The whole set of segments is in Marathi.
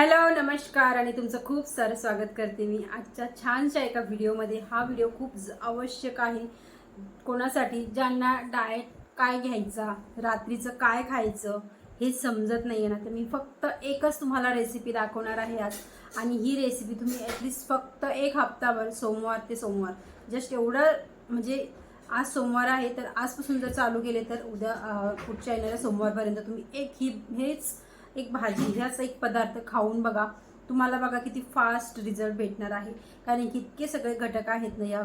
हॅलो नमस्कार आणि तुमचं खूप सारं स्वागत करते मी आजच्या छानशा एका व्हिडिओमध्ये. हा व्हिडिओ खूप आवश्यक आहे कोणासाठी ज्यांना डाएट काय घ्यायचा रात्रीचं काय खायचं हे समजत नाही आहे ना. तर मी फक्त एकच तुम्हाला रेसिपी दाखवणार आहे आज. आणि ही रेसिपी तुम्ही ॲटलिस्ट फक्त एक हप्ताभर सोमवार ते सोमवार जस्ट एवढं म्हणजे आज सोमवार आहे तर आजपासून जर चालू केले तर उद्या पुढच्या येणाऱ्या सोमवारपर्यंत तुम्ही एक ही हेच एक भाजी ह्याच एक पदार्थ खाऊन बघा. तुम्हाला बघा किती फास्ट रिझल्ट भेटणार आहे. कारण की इतके सगळे घटक आहेत ना या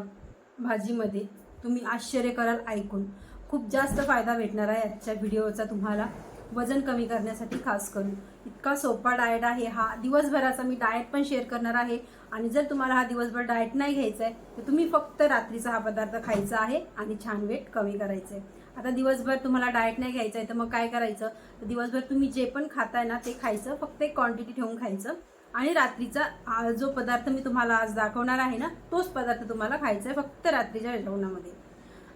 भाजीमध्ये. तुम्ही आश्चर्य कराल ऐकून. खूप जास्त फायदा भेटणार आहे आजच्या व्हिडिओचा तुम्हाला. वजन कमी करण्यासाठी खास करून. इतका सोपा डाएट आहे हा. दिवसभराचा मी डाएट पण शेअर करणार आहे. आणि जर तुम्हाला हा दिवसभर डाएट नाही घ्यायचा आहे तर तुम्ही फक्त रात्रीचा हा पदार्थ खायचा आहे आणि छान वेट कमी करायचं आहे आता दिवसभर तुम्हाला डाएट नाही घ्यायचं आहे तर मग काय करायचं? तर दिवसभर तुम्ही जे पण खाताय ना ते खायचं फक्त एक क्वांटिटी ठेवून खायचं. आणि रात्रीचा जो पदार्थ मी तुम्हाला आज दाखवणार आहे ना तोच पदार्थ तुम्हाला खायचा आहे फक्त रात्रीच्या जेवणामध्ये.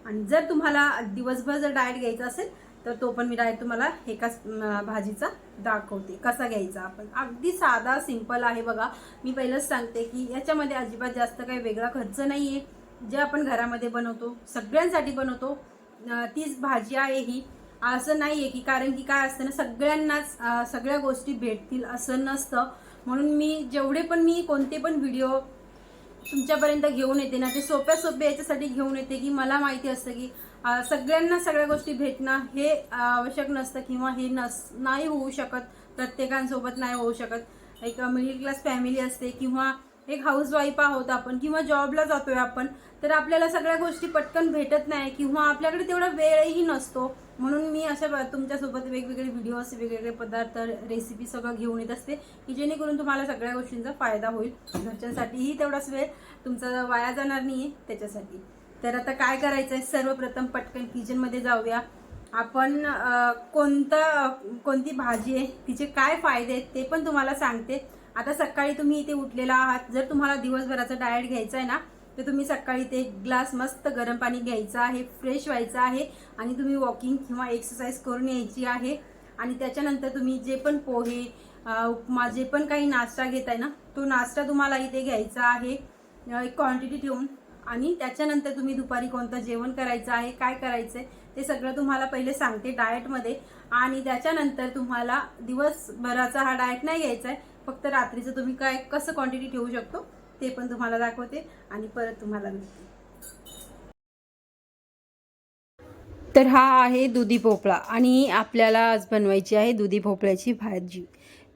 आणि जर तुम्हाला दिवसभर जर डाएट घ्यायचा असेल तर तो पण मी डाएट तुम्हाला एकाच भाजीचा दाखवते. कसा घ्यायचा आपण? अगदी साधा सिंपल आहे बघा. मी पहिलंच सांगते की याच्यामध्ये अजिबात जास्त काही वेगळा खर्च नाही आहे जे आपण घरामध्ये बनवतो सगळ्यांसाठी बनवतो तीच भाजी आहे ही. असं नाही आहे की कारण की काय असतं ना सगळ्यांनाच सगळ्या गोष्टी भेटतील असं नसतं. म्हणून मी जेवढे पण मी कोणते पण व्हिडिओ तुमच्यापर्यंत घेऊन येते ना ते सोप्या सोप्या याच्यासाठी घेऊन येते की मला माहिती असतं की सगळ्यांना सगळ्या गोष्टी भेटणं हे आवश्यक नसतं किंवा हे नस नाही होऊ शकत. प्रत्येकांसोबत नाही होऊ शकत. एक मिडल क्लास फॅमिली असते किंवा एक हाऊसवाईफ आहोत आपण किंवा जॉबला जातोय आपण तर आपल्याला सगळ्या गोष्टी पटकन भेटत नाही किंवा आपल्याकडे तेवढा वेळही नसतो. म्हणून मी अशा तुमच्यासोबत वेगवेगळे व्हिडिओज वेगवेगळे पदार्थ रेसिपी सगळं घेऊन येत असते की जेणेकरून तुम्हाला सगळ्या गोष्टींचा फायदा होईल. घरच्यांसाठीही तेवढाच वेळ तुमचा वाया जाणार नाही आहे त्याच्यासाठी. तर आता काय करायचं आहे सर्वप्रथम पटकन किचनमध्ये जाऊया. आपण कोणतं कोणती भाजी आहे? तिचे काय फायदे आहेत ते पण तुम्हाला सांगते. आता सकाळी तुम्ही इथे उठलेला आहात. जर तुम्हाला दिवसभराचा डाएट घ्यायचा आहे ना तर तुम्ही सकाळी ते एक ग्लास मस्त गरम पाणी घ्यायचं आहे फ्रेश व्हायचं आहे आणि तुम्ही वॉकिंग किंवा एक्सरसाइज करून यायची आहे. आणि त्याच्यानंतर तुम्ही जे पण पोहे उपमा जे पण काही नाश्ता घेताय ना तो नाश्ता तुम्हाला इथे घ्यायचा आहे. एक क्वांटिटी ठेवून. आणि त्याच्यानंतर तुम्ही दुपारी कोणतं जेवण करायचं आहे काय करायचं आहे ते सगळं तुम्हाला पहिले सांगते डाएटमध्ये आणि त्याच्यानंतर तुम्हाला दिवसभराचा हा डाएट नाही घ्यायचा आहे फक्त रात्रीचं तुम्ही काय कसं क्वांटिटी ठेवू शकतो ते पण तुम्हाला दाखवते आणि परत तुम्हाला भेटते तर हा आहे दुधी भोपळा आणि आपल्याला आज बनवायची आहे दुधी भोपळ्याची भाजी.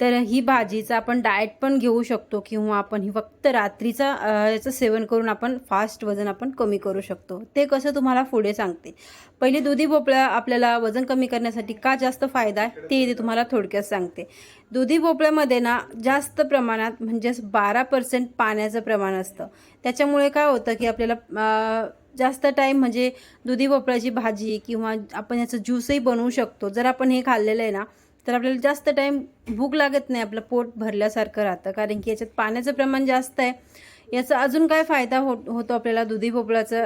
तर ही भाजीचं आपण डाएट पण घेऊ शकतो किंवा आपण ही फक्त रात्रीचा याचं सेवन करून आपण फास्ट वजन आपण कमी करू शकतो. ते कसं तुम्हाला पुढे सांगते. पहिले दुधी भोपळा आपल्याला वजन कमी करण्यासाठी का जास्त फायदा आहे ते इथे तुम्हाला थोडक्यात सांगते. दुधी भोपळ्यामध्ये ना जास्त प्रमाणात म्हणजेच बारा पर्सेंट पाण्याचं प्रमाण असतं. त्याच्यामुळे काय होतं की आपल्याला जास्त टाईम म्हणजे दुधी भोपळ्याची भाजी किंवा आपण याचं ज्यूसही बनवू शकतो. जर आपण हे खाल्लेलं आहे ना तर आपल्याला जास्त टाईम भूक लागत नाही आपलं पोट भरल्यासारखं राहतं. कारण की याच्यात पाण्याचं प्रमाण जास्त आहे. याचा अजून काय फायदा हो होतो आपल्याला दुधी भोपळ्याचं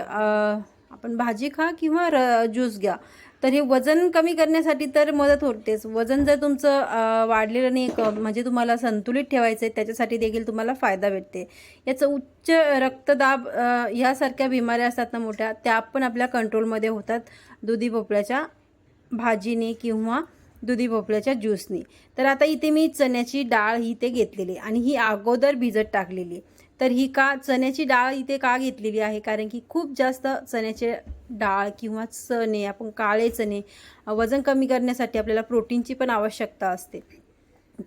आपण भाजी खा किंवा र ज्यूस घ्या. तर हे वजन कमी करण्यासाठी तर मदत होतेच. वजन जर तुमचं वाढलेलं नाही क- म्हणजे तुम्हाला संतुलित ठेवायचं आहे त्याच्यासाठी देखील तुम्हाला फायदा भेटते. याचं उच्च रक्तदाब ह्यासारख्या बिमाऱ्या असतात ना मोठ्या त्या पण आपल्या कंट्रोलमध्ये होतात. दुधी भोपळ्याच्या भाजीने किंवा दुधी भोपळ्याच्या ज्यूसने. तर आता इथे मी चण्याची डाळ ही ते घेतलेली आहे आणि ही अगोदर भिजत टाकलेली आहे. तर ही का चण्याची डाळ इथे का घेतलेली आहे? कारण की खूप जास्त चण्याचे डाळ किंवा चणे आपण काळे चणे वजन कमी करण्यासाठी आपल्याला प्रोटीनची पण आवश्यकता असते.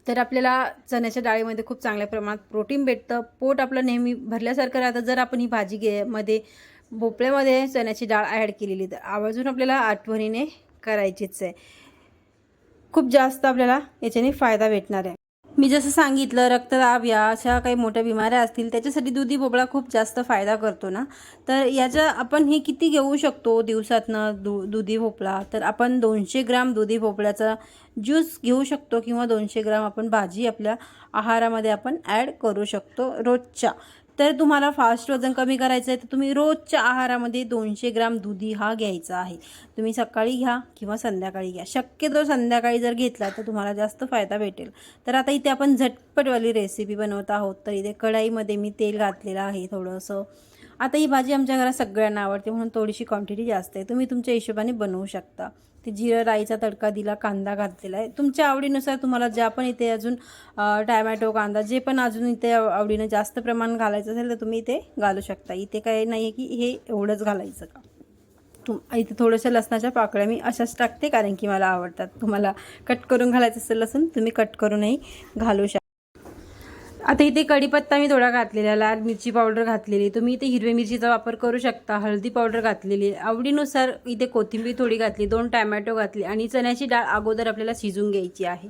तर आपल्याला चण्याच्या डाळीमध्ये खूप चांगल्या प्रमाणात प्रोटीन भेटतं. पोट आपलं नेहमी भरल्यासारखं राहतं. जर आपण ही भाजी घे मध्ये भोपळ्यामध्ये चण्याची डाळ ॲड केलेली तर आवर्जून आपल्याला आठवणीने करायचीच आहे. खूप जास्त आपल्याला याच्याने फायदा भेटणार आहे. मी जसं सांगितलं रक्तदाब या अशा काही मोठ्या बिमाऱ्या असतील त्याच्यासाठी दुधी भोपळा खूप जास्त फायदा करतो ना. तर याच्या आपण हे किती घेऊ शकतो दिवसातनं दु दुधी भोपळा? तर आपण दोनशे ग्राम दुधी भोपळ्याचा ज्यूस घेऊ शकतो किंवा दोनशे ग्राम आपण भाजी आपल्या आहारामध्ये आपण ॲड करू शकतो रोजच्या. तर तुम्हाला फास्ट वजन कमी करायचं आहे तर तुम्ही रोजच्या आहारामध्ये दोनशे ग्राम दुधी हा घ्यायचा आहे. तुम्ही सकाळी घ्या किंवा संध्याकाळी घ्या. शक्यतो संध्याकाळी जर घेतला तर तुम्हाला जास्त फायदा भेटेल. तर आता इथे आपण झटपटवाली रेसिपी बनवत आहोत. तर इथे कढाईमध्ये मी तेल घातलेलं आहे थोडंसं. आता ही भाजी आमच्या घरात सगळ्यांना आवडते म्हणून थोडीशी क्वांटिटी जास्त आहे. तुम्ही तुमच्या हिशोबाने बनवू शकता. ते जिरं राईचा तडका दिला कांदा घातलेला आहे. तुमच्या आवडीनुसार तुम्हाला ज्या पण इथे अजून टॅमॅटो कांदा जे पण अजून इथे आवडीनं जास्त प्रमाण घालायचं असेल तर तुम्ही इथे घालू शकता. इथे काय नाही आहे की हे एवढंच घालायचं का? तुम इथे थोड्याशा लसणाच्या पाकळ्या मी अशाच टाकते कारण की मला आवडतात. तुम्हाला कट करून घालायचं असेल लसूण तुम्ही कट करूनही घालू शकता आता इथे कढीपत्ता मी थोडा घातलेला लाल मिरची पावडर घातलेली. तुम्ही इथे हिरव्या मिरचीचा वापर करू शकता हळदी पावडर घातलेली. आवडीनुसार इथे कोथिंबीर थोडी घातली दोन टॅमॅटो घातले आणि चण्याची डाळ अगोदर आपल्याला शिजून घ्यायची आहे.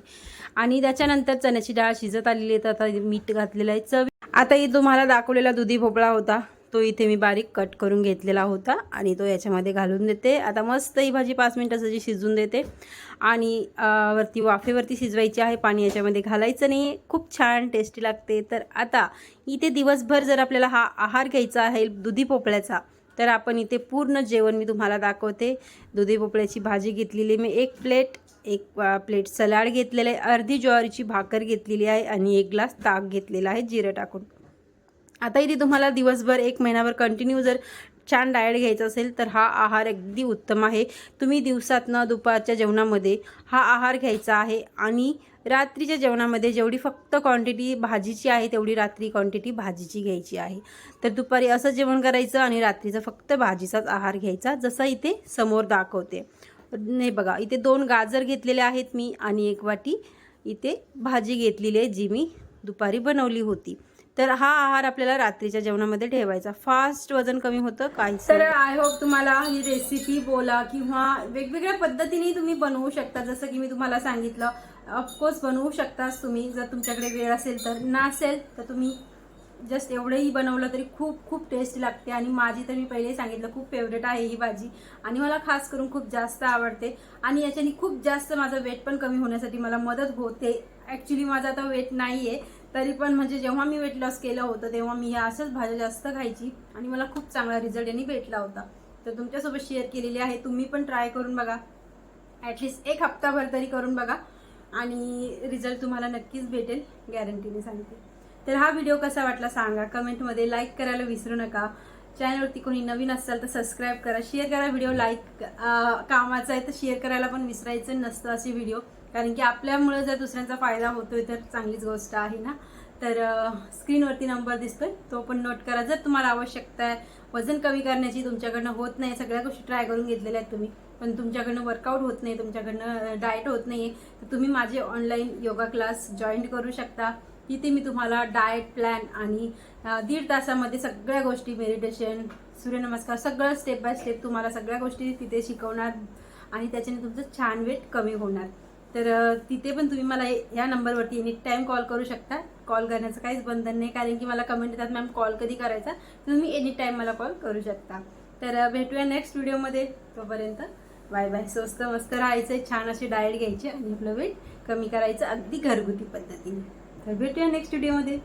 आणि त्याच्यानंतर चण्याची डाळ शिजत आलेली आहे तर आता मीठ घातलेलं आहे चव. आता इथे तुम्हाला दाखवलेला दुधी भोपळा होता. तो इथे मी बारीक कट करून घेतलेला होता आणि तो याच्यामध्ये घालून देते. आता मस्त ही भाजी पाच मिनटासाठी शिजून देते. आणि वरती वाफेवरती शिजवायची आहे पाणी याच्यामध्ये घालायचं नाही. खूप छान टेस्टी लागते. तर आता इथे दिवसभर जर आपल्याला हा आहार घ्यायचा आहे दुधी पोपळ्याचा तर आपण इथे पूर्ण जेवण मी तुम्हाला दाखवते. दुधी पोपळ्याची भाजी घेतलेली मी एक प्लेट एक प्लेट सलाड घेतलेलं आहे अर्धी ज्वारीची भाकर घेतलेली आहे आणि एक ग्लास ताक घेतलेला आहे जिरं टाकून. आता इथे तुम्हाला दिवसभर एक महिनाभर कंटिन्यू जर छान डाएट घ्यायचा असेल तर हा आहार अगदी उत्तम आहे. तुम्ही दिवसातनं दुपारच्या जेवणामध्ये हा आहार घ्यायचा आहे आणि रात्रीच्या जेवणामध्ये जेवढी फक्त क्वांटिटी भाजीची आहे तेवढी रात्री क्वांटिटी भाजीची घ्यायची आहे. तर दुपारी असं जेवण करायचं आणि रात्रीचं फक्त भाजीचाच आहार घ्यायचा जसा इथे समोर दाखवते. नाही बघा इथे दोन गाजर घेतलेले आहेत मी आणि एक वाटी इथे भाजी घेतलेली आहे जी मी दुपारी बनवली होती. तर हा आहार आपल्याला रात्रीच्या जेवणामध्ये ठेवायचा. फास्ट वजन कमी होतं काही तर आय होप तुम्हाला ही रेसिपी बोला किंवा वेगवेगळ्या पद्धतीने तुम्ही बनवू शकता जसं की मी तुम्हाला सांगितलं. ऑफकोर्स बनवू शकताच तुम्ही. जर तुमच्याकडे वेळ असेल तर. नसेल तर तुम्ही जस्ट एवढंही बनवलं तरी खूप खूप टेस्ट लागते. आणि माझी तर मी पहिले सांगितलं खूप फेवरेट आहे ही भाजी. आणि मला खास करून खूप जास्त आवडते. आणि याच्याने खूप जास्त माझं वेट पण कमी होण्यासाठी मला मदत होते. ॲक्च्युली माझं आता वेट नाही आहे तरी पण म्हणजे जेव्हा मी वेट लॉस केलं होतं तेव्हा मी ह्या असंच भाज्या जास्त खायची आणि मला खूप चांगला रिझल्ट यांनी भेटला होता. तर तुमच्यासोबत शेअर केलेली आहे. तुम्ही पण ट्राय करून बघा. ॲटलिस्ट एक हप्ताभर तरी करून बघा. आणि रिझल्ट तुम्हाला नक्कीच भेटेल. गॅरंटीने सांगते. तर हा व्हिडिओ कसा वाटला सांगा. कमेंटमध्ये लाईक करायला विसरू नका. चॅनलवरती कोणी नवीन असाल तर सबस्क्राईब करा. शेअर करा व्हिडिओ लाईक कामाचा आहे तर शेअर करायला पण विसरायचं नसतं असे व्हिडिओ कारण की आपल्यामुळं जर दुसऱ्यांचा फायदा होतोय तर चांगलीच गोष्ट आहे ना? तर स्क्रीनवरती नंबर दिसतोय. तो पण नोट करा. जर तुम्हाला आवश्यकता आहे वजन कमी करण्याची तुमच्याकडनं होत नाही सगळ्या गोष्टी ट्राय करून घेतलेल्या आहेत तुम्ही. पण तुमच्याकडनं वर्कआउट होत नाही तुमच्याकडनं डाएट होत नाही तर तुम्ही माझे ऑनलाईन योगा क्लास जॉईन करू शकता. तिथे मी तुम्हाला डाएट प्लॅन आणि दीड तासामध्ये सगळ्या गोष्टी मेडिटेशन सूर्यनमस्कार सगळं स्टेप बाय स्टेप तुम्हाला सगळ्या गोष्टी तिथे शिकवणार आणि त्याच्याने तुमचं छान वेट कमी होणार. तर तिथे पण तुम्ही मला या नंबरवरती एनी टाईम कॉल करू शकता. कॉल करण्याचं काहीच बंधन नाही कारण की मला कमेंट येतात मॅम कॉल कधी करायचा? तुम्ही एनी टाईम मला कॉल करू शकता. तर भेटूया नेक्स्ट व्हिडिओमध्ये तोपर्यंत बाय बाय स्वस्त मस्त राहायचं छान अशी डाएट घ्यायची आणि आपलं वेट कमी करायचं अगदी घरगुती पद्धतीने. तर भेटूया नेक्स्ट व्हिडिओमध्ये